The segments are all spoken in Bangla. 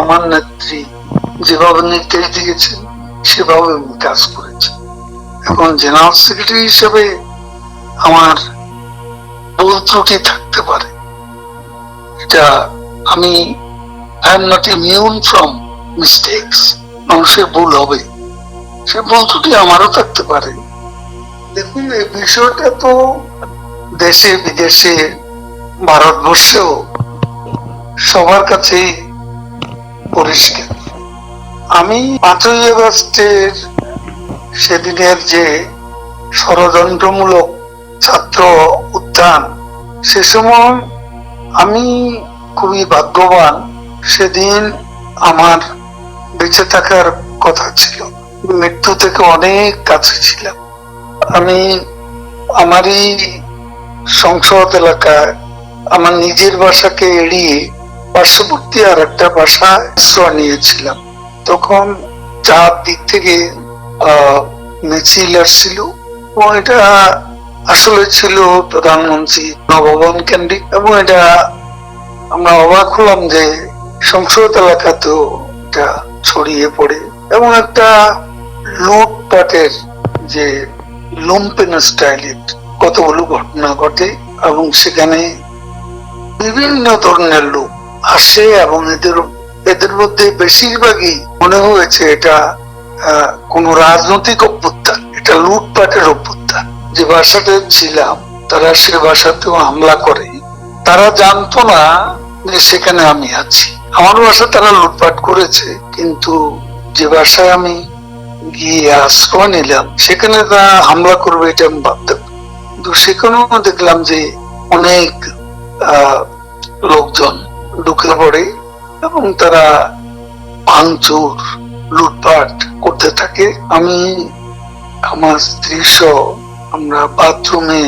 আমার নেত্রী যেভাবে নির্দেশ দিয়েছেন সেভাবে আমি কাজ করেছি এখন জেনারেল সেক্রেটারি হিসেবে আমার ভুল ত্রুটি থাকতে পারে। এটা আমি I am not immune from mistakes মানুষের ভুল হবে। সে ভুল ত্রুটি আমারও থাকতে পারে। দেখুন, এই বিষয়টা তো দেশে বিদেশে ভারতবর্ষেও সবার কাছেই পরিষ্কার। আমি পাঁচই আগস্টের সেদিনের যে ষড়যন্ত্রমূলক ছাত্র উত্থান সে সময় আমি খুবই ভাগ্যবান, সেদিন আমার বেঁচে থাকার কথা ছিল। মৃত্যু থেকে অনেক কাছে ছিলাম। আমি আমারই সংসদ এলাকায় আমার নিজের বাসাকে এড়িয়ে পার্শ্ববর্তী আর একটা বাসা আশ্রয় নিয়েছিলাম। তখন চার দিক থেকে মিছিল আসছিল এবং এটা আসলে ছিল প্রধানমন্ত্রী নবভবন কেন্দ্রিক এবং এটা আমরা অবাক হলাম যে সংসদ এলাকাতেও এটা ছড়িয়ে পড়ে এবং একটা লুটপাটের যে লুম্পেন স্টাইলের কতগুলো ঘটনা ঘটে এবং সেখানে বিভিন্ন ধরনের লোক আসে এবং এদের এদের মধ্যে বেশিরভাগই মনে হয়েছে এটা কোন রাজনৈতিক অভ্যুত্থান, এটা লুটপাটের অভ্যুত্থান। যে বাসাতে ছিলাম, তারা সে বাসাতেও হামলা করে। তারা জানতো না যে সেখানে আমি আছি। আমার বাসা তারা লুটপাট করেছে, কিন্তু যে বাসায় আমি গিয়ে আশ্রয় নিলাম, সেখানে তারা হামলা করবে এটা আমি ভাবতাম। কিন্তু সেখানেও দেখলাম যে অনেক লোকজন ঢুকে পড়ে এবং তারা ভাঙচুর, লুটপাট করতে থাকে আমি আমার স্ত্রী সহ আমরা বাথরুমে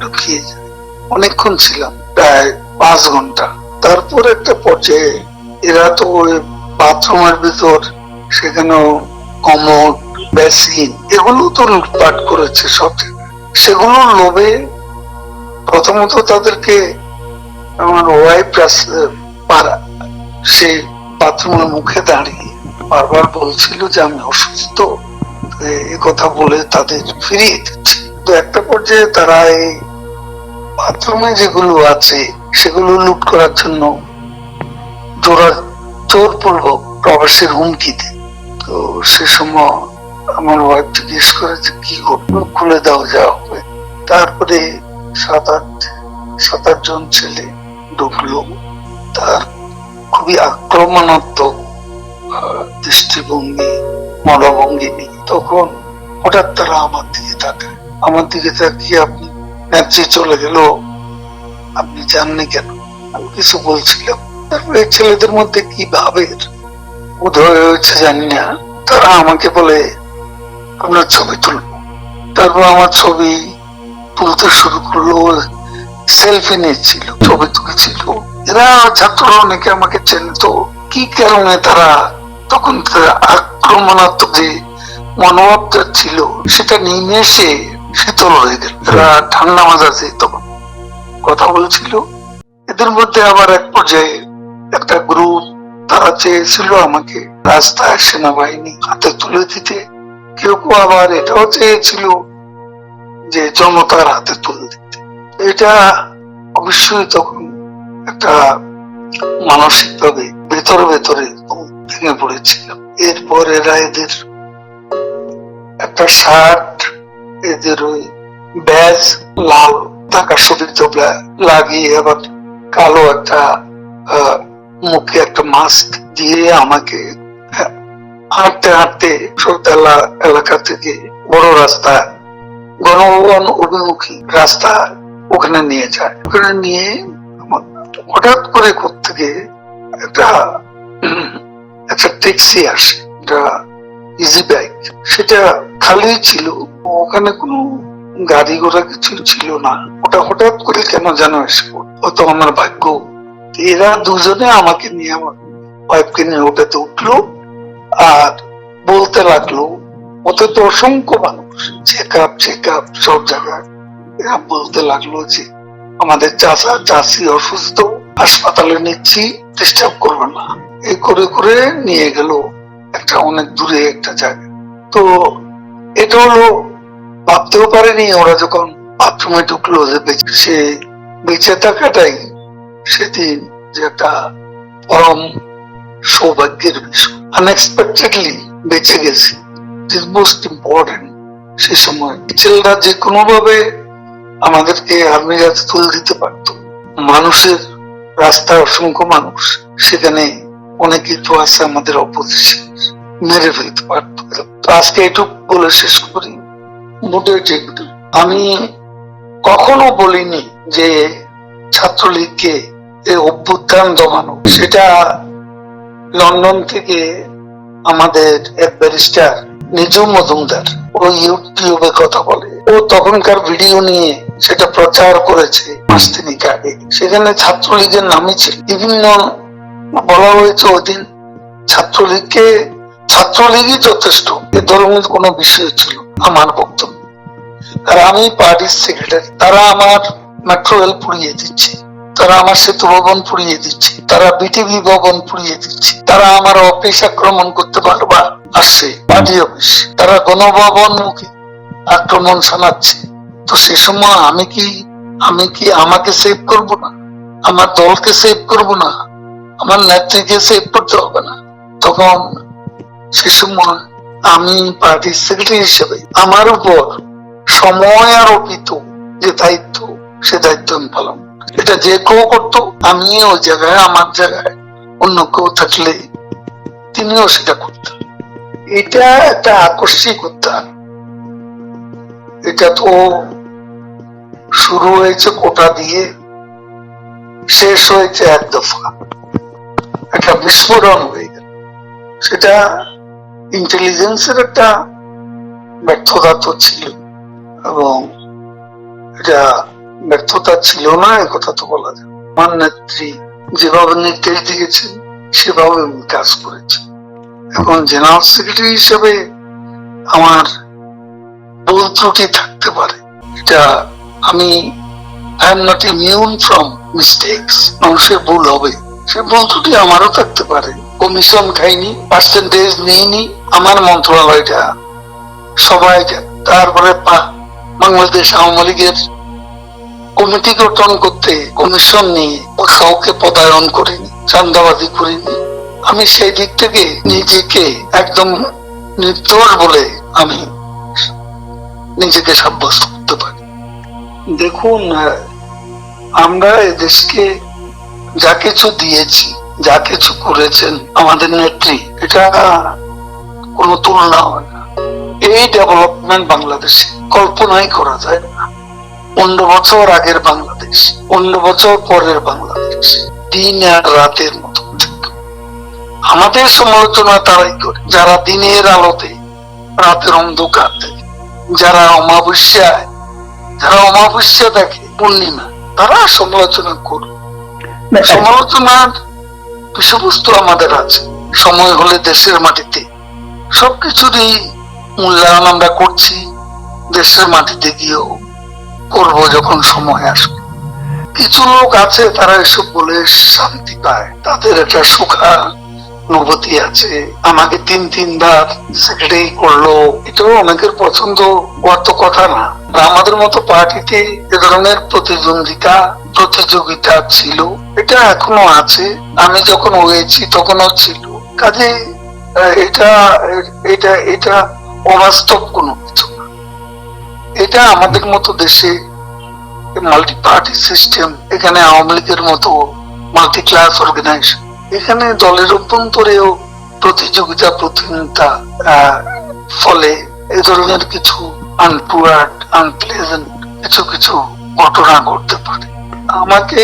ঢুকিয়ে। অনেকক্ষণ ছিলাম, প্রায় পাঁচ ঘণ্টা তারপর একটা পর্যায়ে এরা তো ওই বাথরুমের ভিতর, সেখানেও কমোড, বেসিন এগুলো তো লুটপাট করেছে সব। সেগুলো লোভে প্রথমত তাদেরকে আমার ওয়াইফ পাড়া সেই বাথরুমের মুখে দাঁড়িয়ে বারবার বলছিল যে আমি অসুস্থ। এ কথা বলে তাদের ফিরিয়ে দিচ্ছে। তো একটা পর্যায়ে তারা এই বাথরুমে যেগুলো আছে, সেগুলো লুট করার জন্য জোরা জোরপূর্বক প্রবেশের হুমকি তো সে সময় আমার ওয়াইফ জিজ্ঞেস করে যে, কি করব খুলে দাও, যা হবে। তারপরে সাত আট সাত আট জন ছেলে ঢুকলো তার খুবই আক্রমণাত্মক দৃষ্টিভঙ্গি, মনোভঙ্গি নিয়ে তখন হঠাৎ তারা আমার দিকে তাকায়। আমার দিকে তাকিয়ে আপনি নেত্রী চলে গেল। আপনি জাননি কেন? আমি কিছু বলছিলাম। তারপরে ছেলেদের মধ্যে কি ভাবের? উদয় হয়েছে জানি না। তারা আমাকে বলে, আপনার ছবি তুলবো তারপর আমার ছবি তুলতে শুরু করল। সেলফি নিচ্ছিল, ছবি তুলেছিল। এরা ছাত্ররা অনেকে আমাকে চেনতো। কি কারণে তারা তখন আক্রমণাত্মক যে মনোভাবটা ছিল, সেটা নিয়ে এসে শীতল হয়ে গেল। এরা ঠান্ডা মাজাজে তখন কথা বলছিল। এদের মধ্যে আবার এক পর্যায়ে একটা গ্রুপ তারা চেয়েছিল আমাকে রাস্তায় সেনাবাহিনী হাতে তুলে দিতে। কেউ কেউ আবার এটাও চেয়েছিল যে জনতার হাতে তুলে দিতে। এটা অবশ্যই তখন একটা মানসিক ভাবে ভেতরে ভেতরে ভেঙে পড়েছিলাম। এরপর এরা এদের একটা শার্ট এদের ওই ব্যাজ লাল টাকা শোভিত লাগিয়ে আবার কালো একটা মুখে একটা মাস্ক দিয়ে আমাকে হ্যাঁ, হাঁটতে হাঁটতে সৌদালা এলাকা থেকে বড় রাস্তা গণভবন অভিমুখী রাস্তা ওখানে নিয়ে যায়। ওখানে নিয়ে হঠাৎ করে থেকে একটা একটা ট্যাক্সি আসে, একটা ইজি বাইক সেটা খালি ছিল, ওখানে কোনো গাড়ি ঘোড়া কিছু ছিল না। ওটা হঠাৎ করে কেন যেন এসে। হয়তো আমার ভাগ্য। এরা দুজনে আমাকে নিয়ে আমার ওয়াইফকে নিয়ে ওটাতে উঠল আর বলতে লাগল, ওতে তো অসংখ্য মানুষ। চেক আপ চেক আপ সব জায়গায়। এরা বলতে লাগল যে আমাদের চাচা চাষি অসুস্থ, হাসপাতালে নিচ্ছি ডিস্টার্ব করবে না। এই করে করে নিয়ে গেল একটা অনেক দূরে একটা জায়গা তো এটা হলো, ভাবতেও পারেনি ওরা যখন বাথরুমে ঢুকলো যে সে বেঁচে থাকাটাই সেদিন যে একটা পরম সৌভাগ্যের বিষয়। আনএক্সপেক্টেডলি বেঁচে গেছি। ইজ মোস্ট ইম্পর্টেন্ট সে সময়। ছেলেরা যে কোনো ভাবে আমাদেরকে আর্মির হাতে তুলে দিতে পারতো। মানুষের রাস্তা অসংখ্য মানুষ, সেখানে অনেকেই তো আছে আমাদের অপোজিশন। মেরে ফেলতে পারতো। আজকে এটুকু বলে শেষ করি। মোটেই ঠিক আমি কখনো বলিনি যে ছাত্রলীগকে অভ্যুত্থান দমানো সেটা লন্ডন থেকে আমাদের এক ব্যারিস্টার নিজম মজুমদার, ও ইউটিউবে কথা বলে। ও তখনকার ভিডিও নিয়ে সেটা প্রচার করেছে মাস তিনিক আগে। সেখানে ছাত্রলীগের নামই ছিল। বিভিন্ন বলা হয়েছে ওই দিন ছাত্রলীগকে, ছাত্রলীগই যথেষ্ট। এ ধরনের কোনো বিষয় ছিল আমার বক্তব্য। আর আমি পার্টির সেক্রেটারি তারা আমার মেট্রো রেল পুড়িয়ে দিচ্ছে। তারা আমার সেতু ভবন পুড়িয়ে দিচ্ছে। তারা বিটিভি ভবন পুড়িয়ে দিচ্ছে। তারা আমার অফিস আক্রমণ করতে পারবা, আসছে পার্টি অফিস তারা গণভবন মুখে আক্রমণ শোনাচ্ছে তো সে সময় আমি কি আমি কি আমাকে সেভ করব না? আমার দলকে সেভ করব না? আমার নেত্রীকে সেভ করতে হবে না? তখন সে সময় আমি পার্টির সেক্রেটারি হিসেবে আমার উপর সময় আরোপিত যে দায়িত্ব, সে দায়িত্ব আমি পালন এটা যে কেউ করতো আমি ওই জায়গায়, আমার জায়গায় অন্য কেউ থাকলে তিনিও সেটা করতেন। এটা একটা আকস্মিক উত্থান এটা তো শুরু হয়েছে কোটা দিয়ে, শেষ হয়েছে এক দফা। একটা বিস্ফোরণ হয়ে গেল। সেটা ইন্টেলিজেন্সের একটা ব্যর্থতা তো ছিল, এবং এটা ব্যর্থতা ছিল না, এ কথা তো বলা যায়। আমার নেত্রী যেভাবে নির্দেশ দিয়েছেন, সেভাবে আমি কাজ করেছি এখন জেনারেল সেক্রেটারি হিসেবে আমার ভুল ত্রুটি থাকতে পারে। এটা আমি I am not immune from mistakes মানুষের ভুল হবে। সে ভুল ত্রুটি আমারও থাকতে পারে। কমিশন খাইনি পার্সেন্টেজ নেইনি, আমার মন্ত্রণালয়টা সবাই তারপরে বাংলাদেশ আওয়ামী লীগের কমিটি গঠন করতে কমিশন নিয়ে কাউকে পদায়ন করিনি চান্দাবাজি করিনি। আমি সেই দিক থেকে নিজেকে একদম নির্দোষ বলে আমি নিজেকে সাব্যস্ত করতে পারি। দেখুন আমরা এদেশকে যা কিছু দিয়েছি, যা কিছু করেছেন, আমাদের নেত্রী, এটা কোনো তুলনা হয় না। এই ডেভেলপমেন্ট বাংলাদেশে কল্পনাই করা যায় না। পনেরো বছর আগের বাংলাদেশ, পনেরো বছর পরের বাংলাদেশ, দিন আর রাতের মতো। আমাদের সমালোচনা তারাই করে, যারা দিনের আলোতে রাতের অন্ধকার দেখে। যারা অমাবস্যায় যারা অমাবস্যা দেখে পূর্ণিমা তারা সমালোচনা করবে সমালোচনার বিষয়বস্তু আমাদের আছে। সময় হলে দেশের মাটিতে। সবকিছুরই মূল্যায়ন আমরা করছি দেশের মাটিতে গিয়েও করব যখন সময় আসবে। কিছু লোক আছে তারা এসব বলে শান্তি পায়। তাদের একটা সুখা অনুভূতি আছে। আমাকে তিন, তিনবার সেক্রেটারি করল। এটাও অনেকের পছন্দ হওয়ার তো কথা না। আমাদের মতো পার্টিতে এ ধরনের প্রতিদ্বন্দ্বিতা, প্রতিযোগিতা ছিল, এটা এখনও আছে। আমি যখন হয়েছি তখনও ছিল। কাজে এটা এটা এটা অবাস্তব কোনো কিছু না। এটা আমাদের মতো দেশে মাল্টি পার্টি সিস্টেম এখানে আওয়ামী লীগের মতো মাল্টি ক্লাস অর্গানাইজেশন এখানে দলের অভ্যন্তরেও প্রতিযোগিতা প্রতিযোগিতা ফলে এ ধরনের কিছু আনপুয়ার্ড আনপ্লেজেন্ট কিছু কিছু ঘটনা ঘটতে পারে। আমাকে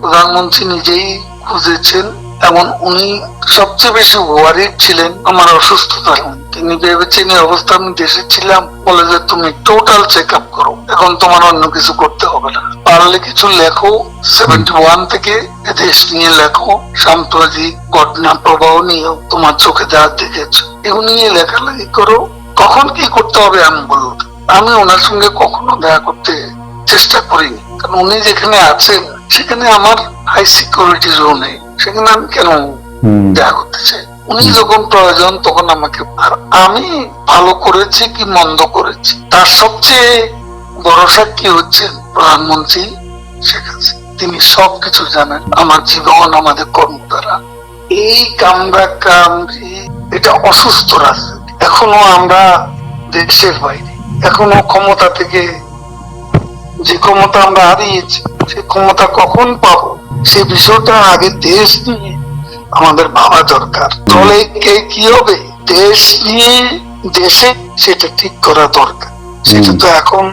প্রধানমন্ত্রী নিজেই খুঁজেছেন। এবং উনি সবচেয়ে বেশি ওয়ারিড ছিলেন আমার অসুস্থতার তিনি ভেবেছেন, এই অবস্থা আমি দেশে ছিলাম। বলে যে, তুমি টোটাল চেক আপ করো। এখন তোমার অন্য কিছু করতে হবে না। পারলে কিছু লেখো সেভেন্টি ওয়ান থেকে দেশ নিয়ে লেখো। সাম্প্রতিক ঘটনা প্রবাহ নিয়েও তোমার চোখে যা দেখেছ। এগুলো নিয়ে লেখালেখি করো। কখন কি করতে হবে আমি বলব আমি ওনার সঙ্গে কখনো দেখা করতে চেষ্টা করিনি। কারণ উনি যেখানে আছেন সেখানে আমার হাই সিকিউরিটি জোনে সেখানে আমি কেন দেখা করতে চাই? উনি যখন প্রয়োজন তখন আমাকে আর আমি ভালো করেছি কি মন্দ করেছি? তার সবচেয়ে বড় সাক্ষী হচ্ছেন প্রধানমন্ত্রী শেখ হাসিনা। তিনি সবকিছু জানেন। আমার জীবন আমাদের কর্ম দ্বারা এই কামরা কামড়ি এটা অসুস্থ রাজনীতি এখনও আমরা দেশের বাইরে। এখনও ক্ষমতা থেকে যে ক্ষমতা আমরা হারিয়েছি সে ক্ষমতা কখন পাবো সে বিষয়টা আগে দেশ নিয়ে আমাদের ভাবা দরকার। দলে কে কি হবে? দেশ নিয়ে দেশে সেটা ঠিক করা দরকার। সেটা তো এখন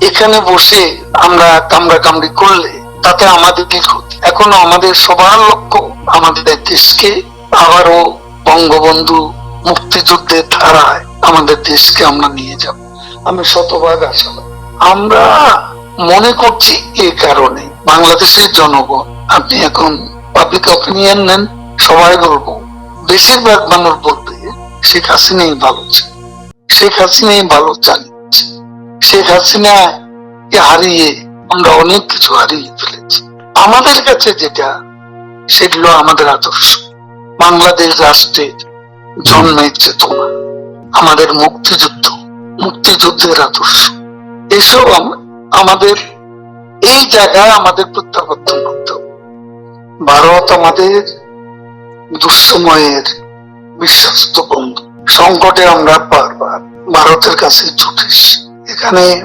এখানে বসে আমরা কামড়া কামড়ি করলে তাতে আমাদের কি ক্ষতি? এখনও আমাদের সবার লক্ষ্য আমাদের দেশকে আবারও বঙ্গবন্ধু মুক্তিযুদ্ধের ধারায় আমাদের দেশকে আমরা নিয়ে যাব। আমি শতভাগ আশাবাদী। আমরা মনে করছি এ কারণে। বাংলাদেশের জনগণ, আপনি এখন পাবলিক অপিনিয়ন নেন, সবাই বলব। বেশিরভাগ মানুষ বলবে, শেখ হাসিনাই ভালো ছিল শেখ হাসিনাই ভালো চালিয়েছে। শেখ হাসিনা হারিয়ে আমরা অনেক কিছু হারিয়ে ফেলেছি। আমাদের কাছে যেটা সেগুলো আমাদের আদর্শ। বাংলাদেশ রাষ্ট্রের জন্মের চেতনা, আমাদের মুক্তিযুদ্ধ, মুক্তিযুদ্ধের আদর্শ। এসব আম- আমাদের এই জায়গায় আমাদের প্রত্যাবর্তন করতে ভারত আমাদের দুঃসময়ের বিশ্বস্ত বন্ধু। সংকটে আমরা বারবার ভারতের কাছে ছুটিস এখানে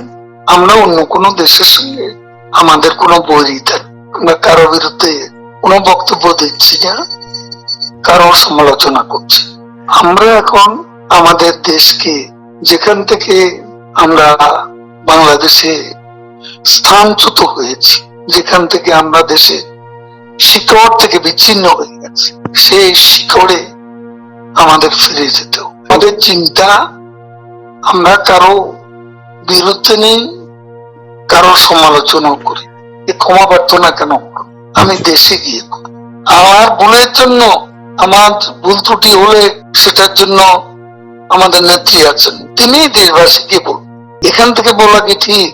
আমরা অন্য কোনো দেশের সঙ্গে আমাদের কোনো বৈরিতা আমরা কারও বিরুদ্ধে কোনো বক্তব্য দিচ্ছি না, কারও সমালোচনা করছি আমরা এখন আমাদের দেশকে যেখান থেকে আমরা বাংলাদেশে স্থানচ্যুত হয়েছি, যেখান থেকে আমরা দেশে শিকড় থেকে বিচ্ছিন্ন হয়ে গেছে। সেই শিকড়ে আমাদের ফিরে যেতে। আমাদের চিন্তা, আমরা কারও বিরুদ্ধে নেই, কারও সমালোচনা করি ক্ষমা প্রার্থনা কেন? আমি দেশে গিয়ে আমার ভুলের জন্য, আমার ভুল ত্রুটি হলে সেটার জন্য আমাদের নেত্রী আছেন। তিনি দেশবাসীকে বল এখান থেকে বলা কি ঠিক?